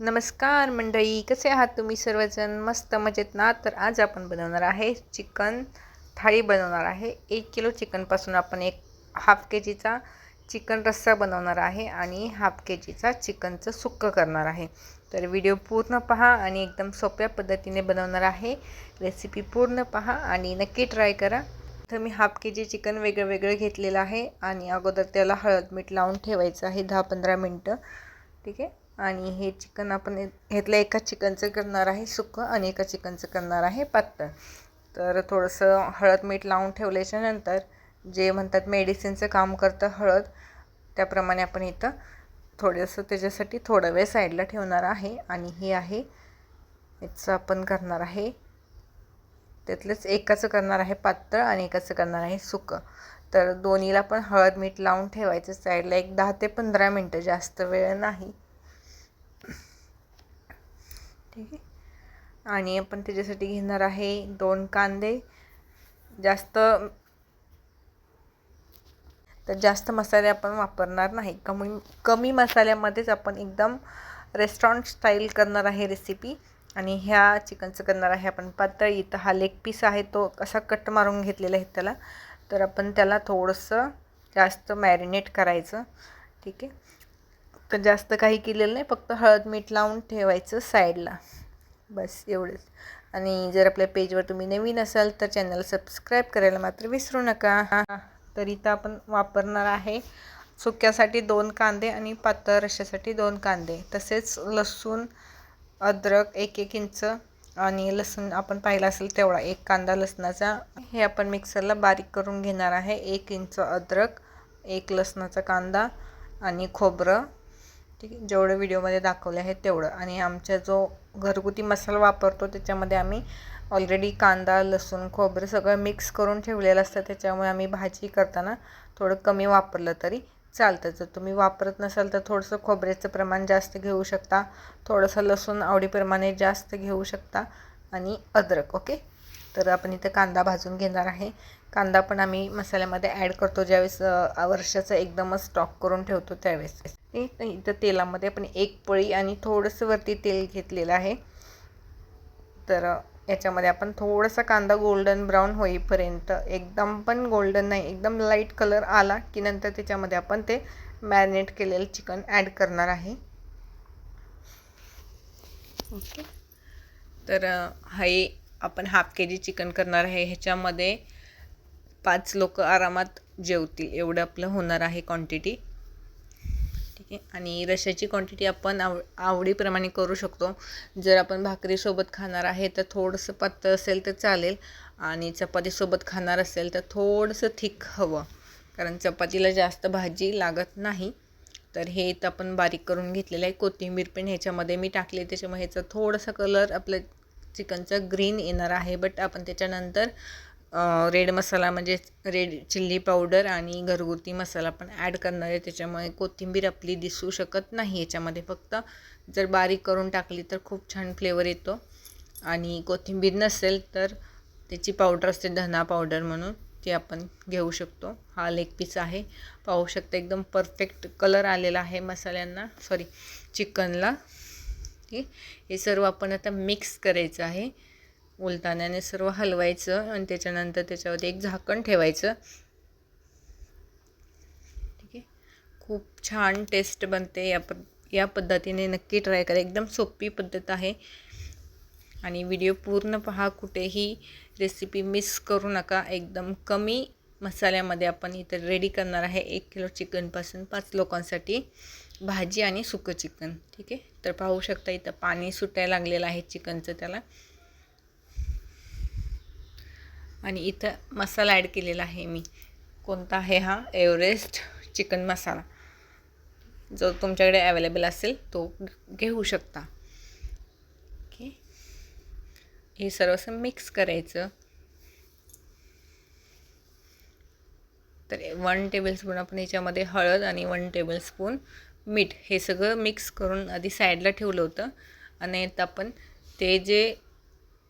नमस्कार मंडळी कसे आहात तुम्ही सर्वजण? मस्त मजेत ना? तर आज आपण बनवणार आहे चिकन थाळी बनवणार आहे. एक किलो चिकनपासून आपण एक हाफ के जीचा चिकन रस्सा बनवणार आहे आणि हाफ के जीचा चिकनचं सुक्क करणार आहे. तर व्हिडिओ पूर्ण पहा आणि एकदम सोप्या पद्धतीने बनवणार आहे. रेसिपी पूर्ण पहा आणि नक्की ट्राय करा. तर मी हाफ के जी चिकन वेगळं वेगळं घेतलेलं आहे आणि अगोदर त्याला हळद मीठ लावून ठेवायचं आहे दहा पंधरा मिनटं. ठीक आहे? आणि हे चिकन आपण ह्यातलं एका चिकनचं करणार आहे सुकं आणि एका चिकनचं करणार आहे पातळ. तर थोडंसं हळद मीठ लावून ठेवल्याच्यानंतर जे म्हणतात मेडिसिनचं काम करतं हळद त्याप्रमाणे आपण इथं थोडंसं त्याच्यासाठी थोडा वेळ साईडला ठेवणार आहे. आणि हे आहे याचं आपण करणार आहे त्यातलंच एकाचं करणार आहे पातळ आणि एकाचं करणार आहे सुकं. तर दोन्हीला पण हळद मीठ लावून ठेवायचं साईडला एक दहा ते पंधरा मिनटं जास्त वेळ नाही. ठीक आहे आणि आपण त्याच्यासाठी घेणार आहे दोन कांदे. जास्त तर जास्त मसाले आपण वापरणार नाही. कमी कमी मसाल्यामध्येच आपण एकदम रेस्टॉरंट स्टाईल करणार आहे रेसिपी आणि ह्या चिकनचं करणार आहे आपण पातळी. इथं हा लेग पीस आहे तो कसा कट मारून घेतलेला आहे त्याला. तर आपण त्याला थोडंसं जास्त मॅरिनेट करायचं. ठीक आहे? तर जास्त काही केलेलं नाही. फक्त हळद मीठ लावून ठेवायचं साईडला. बस एवढंच. आणि जर आपल्या पेजवर तुम्ही नवीन असाल तर चॅनल सबस्क्राईब करायला मात्र विसरू नका. तर इथं आपण वापरणार आहे सुक्यासाठी दोन कांदे आणि पातळ रश्यासाठी दोन कांदे. तसेच लसूण अद्रक एक एक इंच आणि लसूण आपण पाहिला असेल तेवढा एक कांदा लसणाचा. हे आपण मिक्सरला बारीक करून घेणार आहे. एक इंच अद्रक एक लसणाचा कांदा आणि खोबरं. ठीक आहे? जेवढं व्हिडिओमध्ये दाखवले आहे तेवढं. आणि आमच्या जो घरगुती मसाला वापरतो त्याच्यामध्ये आम्ही ऑलरेडी कांदा लसूण खोबरं सगळं मिक्स करून ठेवलेलं असतं. त्याच्यामुळे आम्ही भाजी करताना थोडं कमी वापरलं तरी चालतं. जर तुम्ही वापरत नसाल तर थोडंसं खोबऱ्याचं प्रमाण जास्त घेऊ शकता. थोडंसं लसूण आवडीप्रमाणे जास्त घेऊ शकता. आणि अद्रक ओके? तर आपण इथं कांदा भाजून घेणार आहे. कांदा पण आम्ही मसाल्यामध्ये ॲड करतो ज्यावेळेस वर्षाचं एकदमच स्टॉक करून ठेवतो त्यावेळेस. इथं तेलामध्ये आपण एक पळी आणि थोडंसं वरती तेल घेतलेलं आहे. तर याच्यामध्ये आपण थोडासा कांदा गोल्डन ब्राऊन होईपर्यंत एकदम पण गोल्डन नाही एकदम लाइट कलर आला की नंतर त्याच्यामध्ये आपण ते मॅरिनेट केलेलं चिकन ॲड करणार आहे. ओके तर हे आपण हाफ के जी चिकन करणार आहे. ह्याच्यामध्ये पाच लोक आरामात जेवतील. एवढं आपलं होणार आहे क्वांटिटी ठीक आहे आणि रशाची क्वांटिटी आपण आव आवडीप्रमाणे करू शकतो. जर आपण भाकरीसोबत खाणार आहे तर थोडंसं पातळ असेल तर चालेल. आणि चपातीसोबत खाणार असेल तर थोडंसं थिक हवं. कारण चपातीला जास्त भाजी लागत नाही. तर हे तर आपण बारीक करून घेतलेलं आहे. कोथिंबीर पण ह्याच्यामध्ये मी टाकले त्याच्यामुळे ह्याचा थोडासा कलर आपल्या चिकनचा ग्रीन येणार आहे. बट आपण त्याच्यानंतर रेड मसाला म्हणजे रेड चिल्ली पावडर आणि घरगुती मसाला पण ॲड करणार आहे. त्याच्यामुळे कोथिंबीर आपली दिसू शकत नाही याच्यामध्ये फक्त. जर बारीक करून टाकली तर खूप छान फ्लेवर येतो. आणि कोथिंबीर नसेल तर त्याची पावडर असते धना पावडर म्हणून ती आपण घेऊ शकतो. हा लेग पीस आहे. पाहू शकता एकदम परफेक्ट कलर आलेला आहे मसाल्यांना. सॉरी चिकनला. ठीक हे सर्व आपण आता मिक्स करायचं आहे. उलताण्याने सर्व हलवायचं आणि त्याच्यानंतर त्याच्यावरती एक झाकण ठेवायचं. ठीक आहे? खूप छान टेस्ट बनते या पद या पद्धतीने नक्की ट्राय करा. एकदम सोपी पद्धत आहे. आणि व्हिडिओ पूर्ण पहा. कुठेही रेसिपी मिस करू नका. एकदम कमी मसाल्यामध्ये आपण इथं रेडी करणार आहे. एक किलो चिकनपासून पाच लोकांसाठी भाजी आणि सुकं चिकन ठीक आहे? तर पाहू शकता इथं पाणी सुटायला लागलेलं आहे चिकनचं त्याला. आणि इथं मसाला ॲड केलेला आहे मी. कोणता आहे हा? एव्हरेस्ट चिकन मसाला जो तुमच्याकडे अवेलेबल असेल तो घेऊ शकता. ओके हे सर्व असं मिक्स करायचं. तर वन टेबलस्पून आपण याच्यामध्ये हळद आणि वन टेबलस्पून मीठ हे सगळं मिक्स करून आधी साईडला ठेवलं होतं. आणि आता आपण ते जे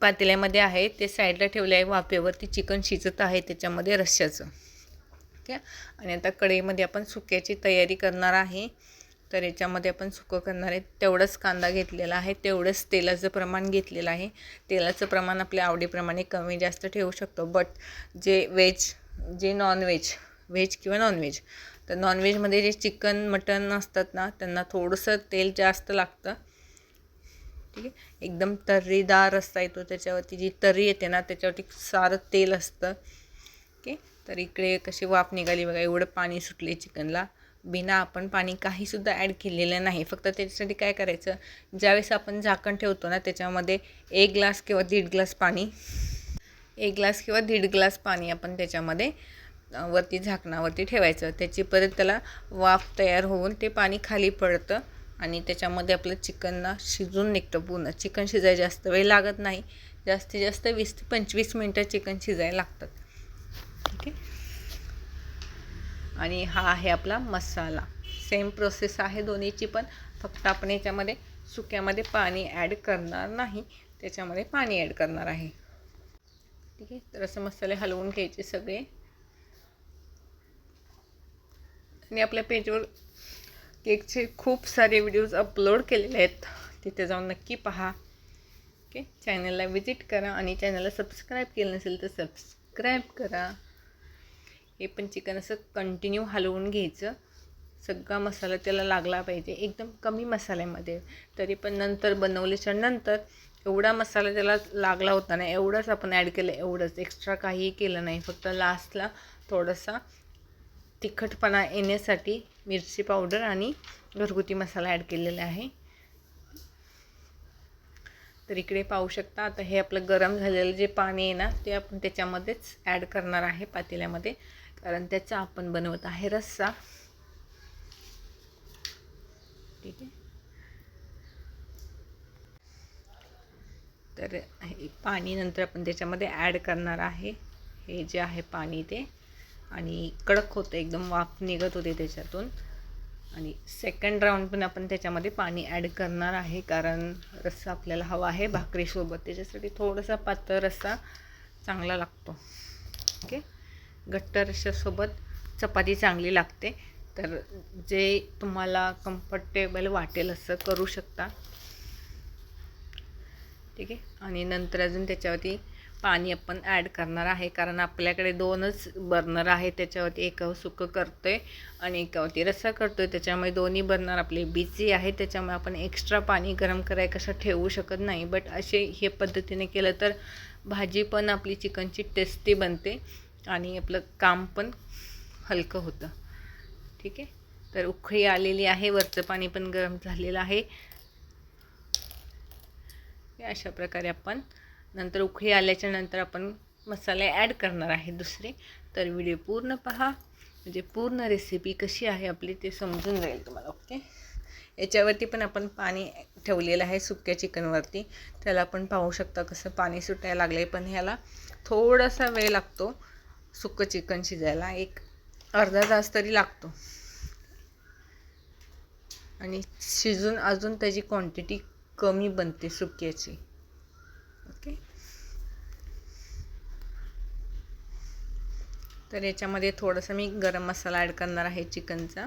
पातेल्यामध्ये आहे ते साईडला ठेवले आहे वाफेवरती चिकन शिजत आहे त्याच्यामध्ये रश्श्याचं. ओके आणि आता कढईमध्ये आपण सुक्याची तयारी करणार आहे. तर याच्यामध्ये आपण सुकं करणार आहे. तेवढंच कांदा घेतलेला आहे. तेवढंच तेलाचं प्रमाण घेतलेलं आहे. तेलाचं प्रमाण आपल्या आवडीप्रमाणे कमी जास्त ठेवू शकतो. बट जे व्हेज जे नॉनव्हेज व्हेज किंवा नॉनव्हेज तर नॉनव्हेजमध्ये जे चिकन मटन असतात ना त्यांना थोडंसं तेल जास्त लागतं. ठीक आहे एकदम तर्रीदार रस्सा येतो त्याच्यावरती जी तर्री येते ना त्याच्यावरती सारं तेल असतं. ओके? तर इकडे कशी वाफ निघाली बघा एवढं पाणी सुटले चिकनला. बिना आपण पाणी काहीसुद्धा ॲड केलेलं नाही. फक्त त्याच्यासाठी काय करायचं ज्यावेळेस आपण झाकण ठेवतो ना त्याच्यामध्ये एक ग्लास किंवा दीड ग्लास पाणी एक ग्लास किंवा दीड ग्लास पाणी आपण त्याच्यामध्ये वरती झाकणावरती ठेवायचं. त्याची परत त्याला वाफ तयार होऊन ते पाणी खाली पडतं. आणि त्याच्यामध्ये आपलं चिकनला शिजून निघतं पूर्ण. चिकन शिजायला जास्त वेळ लागत नाही. जास्तीत जास्त वीस ते पंचवीस मिनटं चिकन शिजायला लागतात. ठीक आहे? आणि हा आहे आपला मसाला. सेम प्रोसेस आहे दोन्हीची पण. फक्त आपण याच्यामध्ये सुक्यामध्ये पाणी ॲड करणार नाही. त्याच्यामध्ये पाणी ॲड करणार आहे. ठीक आहे? तर असं मसाले हलवून घ्यायचे सगळे. आणि आपल्या पेजवर केकचे खूप सारे व्हिडिओज अपलोड केलेले आहेत. तिथे जाऊन नक्की पहा. ओके चॅनलला विजिट करा आणि चॅनलला सबस्क्राईब केलं नसेल तर सबस्क्राईब करा. हे पण चिकन असं कंटिन्यू हलवून घ्यायचं. सगळा मसाला त्याला लागला पाहिजे. एकदम कमी मसाल्यामध्ये. तरी पण नंतर बनवल्याच्या नंतर एवढा मसाला त्याला लागला होता ना एवढंच आपण ॲड केलं एवढंच. एक्स्ट्रा काहीही केलं नाही. फक्त लास्टला थोडासा तिखटपणा येण्यासाठी मिरची पावडर आणि घरगुती मसाला ॲड केलेला आहे. तर इकडे पाहू शकता आता हे आपलं गरम झालेलं जे पाणी आहे ना ते आपण त्याच्यामध्येच ॲड करणार आहे पातेल्यामध्ये. कारण त्याचा आपण बनवत आहे रस्सा. ठीक आहे. तर हे पाणी नंतर आपण त्याच्यामध्ये ॲड करणार आहे. हे जे आहे पाणी ते. आणि कडक होतं एकदम वाफ निघत होते त्याच्यातून. आणि सेकंड राऊंड पण आपण त्याच्यामध्ये पाणी ॲड करणार आहे कारण रस्सा आपल्याला हवा आहे भाकरीसोबत. त्याच्यासाठी थोडासा पातळ रस्सा चांगला लागतो. ओके घट्ट रश्श्यासोबत चपाती चांगली लागते. तर जे तुम्हाला कम्फर्टेबल वाटेल असं करू शकता. ठीक आहे? आणि नंतर अजून त्याच्यावरती पाणी आपण ॲड करणार आहे कारण आपल्याकडे दोनच बर्नर आहे त्याच्यावरती एकावर सुकं करतो आहे आणि एकावरती रस्सा करतो आहे त्याच्यामुळे दोन्ही बर्नर आपले बिझी आहे त्याच्यामुळे आपण एक्स्ट्रा पाणी गरम करायला कसं ठेवू शकत नाही. बट असे हे पद्धतीने केलं तर भाजी पण आपली चिकनची टेस्टी बनते आणि आपलं काम पण हलकं होतं. ठीक आहे? तर उखळी आलेली आहे वरचं पाणी पण गरम झालेलं आहे. अशा प्रकारे आपण नंतर उखळी आल्याच्यानंतर आपण मसाले ॲड करणार आहे दुसरे. तर व्हिडिओ पूर्ण पहा. म्हणजे पूर्ण रेसिपी कशी आहे आपली ते समजून जाईल तुम्हाला ओके याच्यावरती पण आपण पाणी ठेवलेलं आहे सुक्या चिकनवरती. त्याला आपण पाहू शकता कसं पाणी सुटायला लागलं आहे पण ह्याला थोडासा वेळ लागतो सुकं चिकन शिजायला. एक अर्धा तास तरी लागतो. आणि शिजून अजून त्याची क्वांटिटी कमी बनते सुक्याची. ओके. तर याच्यामध्ये थोडंसं मी गरम मसाला ॲड करणार आहे चिकनचा.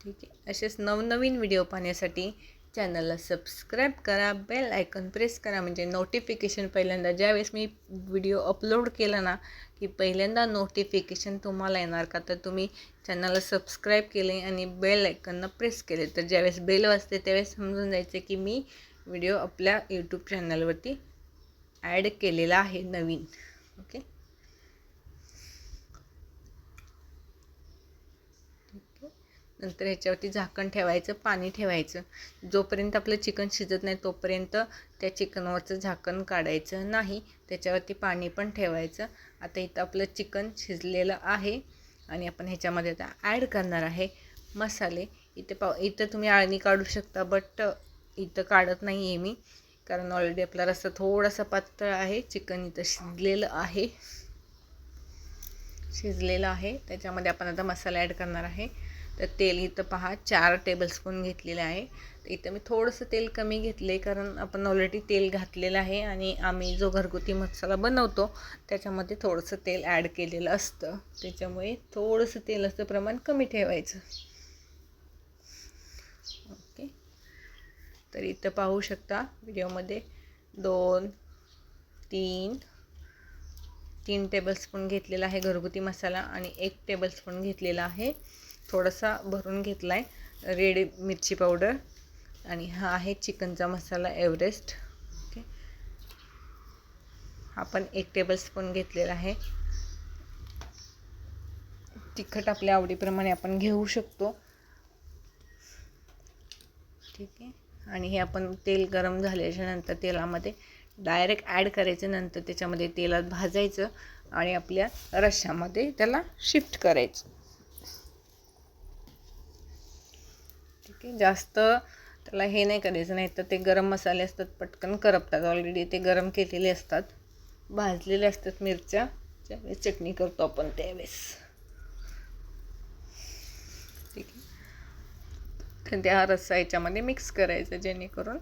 ठीक आहे. असेच नवनवीन व्हिडिओ पाहण्यासाठी चॅनलला सबस्क्राईब करा बेल आयकॉन प्रेस करा म्हणजे नोटिफिकेशन पहिल्यांदा ज्यावेळेस मी व्हिडिओ अपलोड केला ना की पहिल्यांदा नोटिफिकेशन तुम्हाला येणार का? तर तुम्ही चॅनलला सबस्क्राईब केले आणि बेल आयकनला प्रेस केले. तर ज्यावेळेस बेल वाजते त्यावेळेस समजून जायचं की मी व्हिडिओ आपल्या यूट्यूब चॅनलवरती ॲड केलेला आहे नवीन. ओके? नंतर ह्याच्यावरती झाकण ठेवायचं पाणी ठेवायचं. जोपर्यंत आपलं चिकन शिजत नाही तोपर्यंत त्या चिकनवरचं झाकण काढायचं नाही. त्याच्यावरती पाणी पण ठेवायचं. आता इथं आपलं चिकन शिजलेलं आहे आणि आपण ह्याच्यामध्ये आता ॲड करणार आहे मसाले. इथे पाव इथं तुम्ही आळणी काढू शकता बट इथं काढत नाही आहे मी कारण ऑलरेडी आपला रस्सा थोडासा पातळ आहे. चिकन इथं शिजलेलं आहे. शिजलेलं आहे. त्याच्यामध्ये आपण आता मसाला ॲड करणार आहे. तर तेल इथं पहा चार टेबलस्पून घेतलेलं आहे. तर इथं मी थोडंसं तेल कमी घेतले कारण आपण ऑलरेडी तेल घातलेलं आहे आणि आम्ही जो घरगुती मसाला बनवतो त्याच्यामध्ये थोडंसं तेल ॲड केलेलं असतं. त्याच्यामुळे थोडंसं तेलाचं प्रमाण कमी ठेवायचं. ओके. तर इथं पाहू शकता व्हिडिओमध्ये दोन तीन तीन टेबलस्पून घेतलेला आहे घरगुती मसाला आणि एक टेबलस्पून घेतलेला आहे थोडासा भरून घेतला आहे रेड मिरची पावडर आणि हा आहे चिकनचा मसाला एव्हरेस्ट ओके हा पण एक टेबलस्पून घेतलेला आहे. तिखट आपल्या आवडीप्रमाणे आपण घेऊ शकतो. ठीक आहे. आणि हे आपण तेल गरम झाल्याच्यानंतर तेलामध्ये डायरेक्ट ॲड करायचं नंतर त्याच्यामध्ये तेलात भाजायचं आणि आपल्या रश्श्यामध्ये त्याला शिफ्ट करायचं. ठीक आहे. जास्त त्याला हे नाही करायचं नाही तर ते गरम मसाले असतात पटकन करपतात. ऑलरेडी ते गरम केलेले असतात. भाजलेले असतात मिरच्या. ज्यावेळेस चटणी करतो आपण त्यावेळेस. ठीक आहे. तर त्या रस्सा याच्यामध्ये मिक्स करायचं जेणेकरून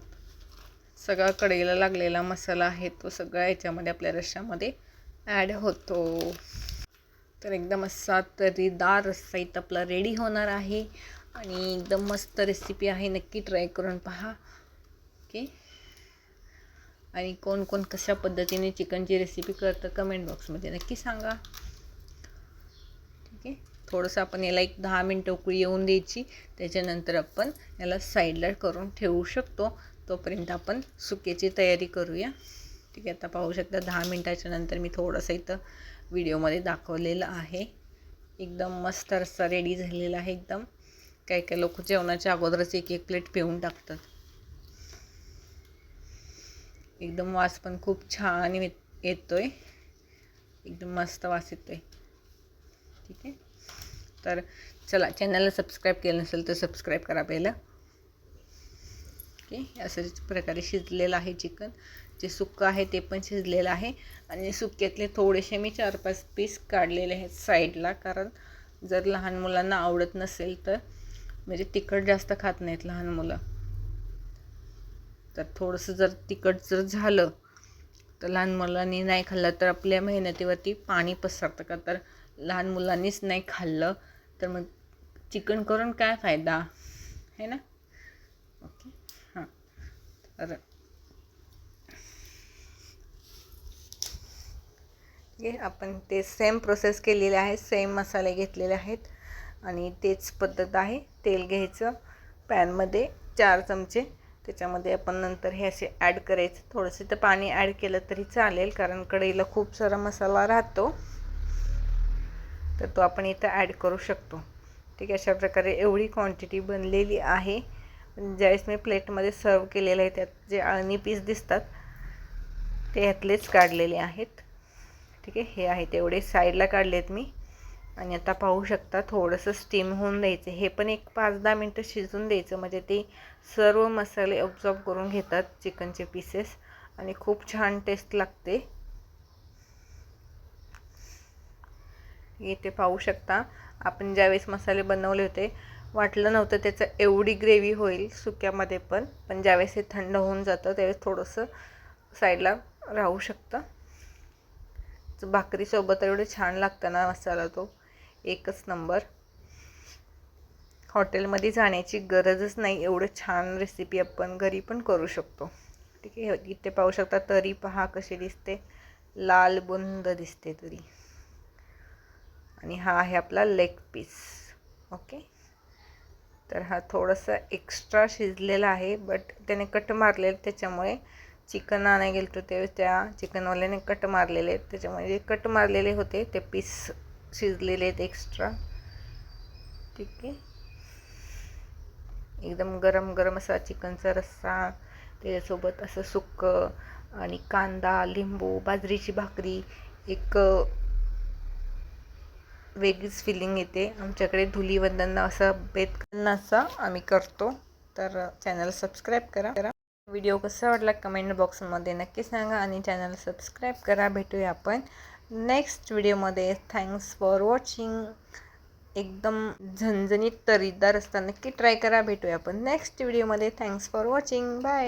सगळा कढईला लागलेला मसाला आहे तो सगळा याच्यामध्ये आपल्या रश्श्यामध्ये ॲड होतो. तर एकदम असा तरीदार रस्सा इथं आपला रेडी होणार आहे. आणि एकदम मस्त रेसिपी आहे. नक्की ट्राय करून पहा. ओके आणि कोण कोण कशा पद्धतीने चिकनची रेसिपी करतं कमेंट बॉक्समध्ये नक्की सांगा. ठीक आहे थोडंसं आपण याला एक दहा मिनटं उकळी येऊन द्यायची. त्याच्यानंतर आपण याला साईडला करून ठेवू शकतो. तोपर्यंत आपण सुक्याची तयारी करूया. ठीक आहे? आता पाहू शकता दहा मिनटाच्या नंतर मी थोडंसं इथं व्हिडिओमध्ये दाखवलेलं आहे. एकदम मस्त रस्सा रेडी झालेला आहे एकदम. काही काही लोक जेवणाच्या अगोदरच एक एक प्लेट पिऊन टाकतात. एकदम वास पण खूप छान येतो आहे एकदम मस्त वास येतो आहे ठीक आहे? तर चला चॅनलला सबस्क्राईब केलं नसेल तर सबस्क्राईब करा पहिलं. ओके? असं प्रकारे शिजलेलं आहे चिकन जे सुक्कं आहे ते पण शिजलेलं आहे. आणि सुक्यातले थोडेसे मी चार पाच पीस काढलेले आहेत साईडला कारण जर लहान मुलांना आवडत नसेल तर म्हणजे तिखट जास्त खात नाहीत लहान मुलं. तर थोडंसं जर तिखट जर झालं तर लहान मुलांनी नाही खाल्लं तर आपल्या मेहनतीवरती पाणी पसरतं का? तर लहान मुलांनीच नाही खाल्लं तर मग चिकन करून काय फायदा? है ना? ओके हां. तर आपण ते सेम प्रोसेस केलेले आहे सेम मसाले घेतलेले आहेत. आणि तेच पद्धत आहे. तेल घ्यायचं पॅनमध्ये चार चमचे. त्याच्यामध्ये आपण नंतर हे असे ॲड करायचं. थोडंसं तर पाणी ॲड केलं तरी चालेल कारण कढईला खूप सारा मसाला राहतो. तर तो आपण इथं ॲड करू शकतो. ठीक आहे अशा प्रकारे एवढी क्वांटिटी बनलेली आहे. ज्यावेळेस मी प्लेटमध्ये सर्व केलेलं आहे त्यात जे अळणी पीस दिसतात ते ह्यातलेच काढलेले आहेत. ठीक आहे हे आहेत एवढे. साईडला काढले आहेत मी. आणि आता पाहू शकता थोडंसं स्टीम होऊन द्यायचं. हे पण एक पाच दहा मिनटं शिजून द्यायचं. म्हणजे ते सर्व मसाले ऑब्झॉर्ब करून घेतात चिकनचे पीसेस आणि खूप छान टेस्ट लागते. इथे पाहू शकता आपण ज्यावेळेस मसाले बनवले होते वाटलं नव्हतं त्याचं एवढी ग्रेव्ही होईल सुक्यामध्ये पण. पण ज्यावेळेस हे थंड होऊन जातं त्यावेळेस थोडंसं साईडला राहू शकतं. भाकरीसोबत एवढं छान लागतं ना मसाला तो. एकच नंबर. हॉटेलमध्ये जाण्याची गरजच नाही एवढं छान रेसिपी आपण घरी पण करू शकतो. ठीक आहे इथे पाहू शकता तरी पहा कशी दिसते. लाल बुंद दिसते तरी. आणि हा आहे आपला लेग पीस ओके तर हा थोडासा एक्स्ट्रा शिजलेला आहे बट त्याने कट मारलेलं त्याच्यामुळे चिकन आणायला गेलो ते त्या चिकनवाल्याने कट मारलेले आहेत. त्याच्यामुळे जे कट मारलेले होते ते पीस शिजलेले आहेत एक्स्ट्रा ठीक आहे. एकदम गरम गरम असा चिकनचा रस्सा त्याच्यासोबत असं सुकं आणि कांदा लिंबू बाजरीची भाकरी एक वेगळीच फिलिंग येते. आमच्याकडे धुलीवंदन असा बेतकन्नाचा आम्ही करतो. तर चॅनल सबस्क्राईब करा. करा. व्हिडिओ कसा वाटला कमेंट बॉक्समध्ये नक्की सांगा आणि चॅनल सबस्क्राईब करा. भेटूया आपण. नेक्स्ट व्हिडिओमध्ये थँक्स फॉर वॉचिंग. एकदम झणझणीत तरीदार असताना नक्की ट्राय करा भेटूया आपण नेक्स्ट व्हिडिओमध्ये. Thanks for watching. बाय.